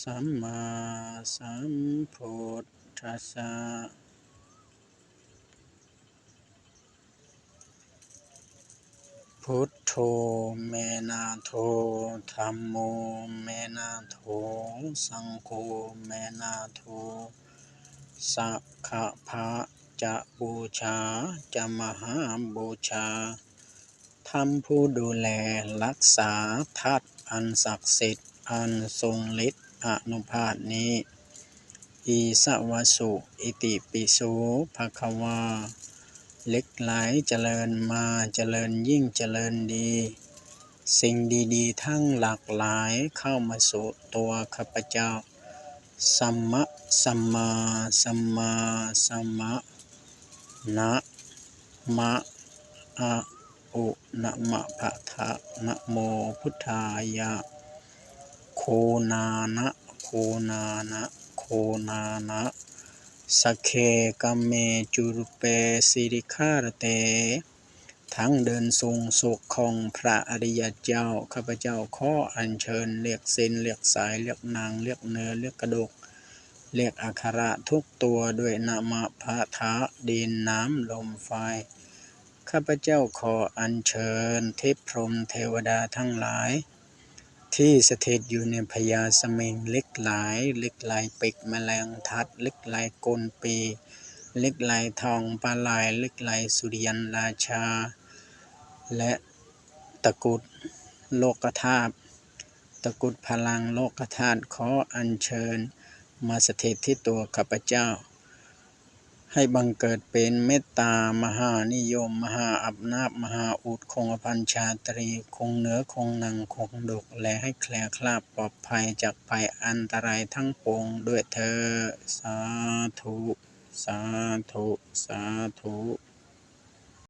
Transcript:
สัมมาสัมพุทธัสสะพุทโธเมนะโธธัมโมเมนะโธสังโฆเมนะโธสักขะพะจะบูชาจะมหาบูชาท่านผู้ดูแลรักษาทัดอันศักดิ์สิทธิ์อันทรงฤทธิ์ อนุภาพนี้อีสวสุอิติปิโสภะคะวาเล็กหลายเจริญมาเจริญยิ่งเจริญดี สิ่งดีๆ ทั้งหลากหลายเข้ามาสู่ตัวข้าพเจ้าสัมมะสัมมาสัมมาสัมมะนะมะอะอุนะมะภะทะนะโมพุทธายะ โคนานะ โคนานะ โคนานะสัคเคกเมจุรเปสิริคารเต ทั้งเดินทรงสุขของพระอริยเจ้า ข้าพเจ้าข้ออัญเชิญเรียกเส้นเรียกสายเรียกนางเรียกเนื้อเรียกกระดูกเรียกอักขระทุกตัวด้วยนามะพะทะดินน้ำลมไฟ ข้าพเจ้าขออัญเชิญเทพพรหมเทวดาทั้งหลาย ที่สถิตอยู่ในพญาสมิงเล็กหลายเล็กลายปิกแมลงทัดเล็กลายกลปี เล็กลายทองปลาลายเล็กลายสุริยันราชา และตะกุดโลกธาตุตะกุดพลังโลกธาตุขออัญเชิญ มาสถิตที่ตัวข้าพเจ้า ให้บังเกิดเป็นเมตตามหานิยม มหาอับนาบมหาอุดคงอภันชาตรี คงเหนือคงหนังคงดก และให้แคล้วคลาดปลอดภัยจากภัยอันตรายทั้งปวงด้วยเธอ สาธุ สาธุ สาธุ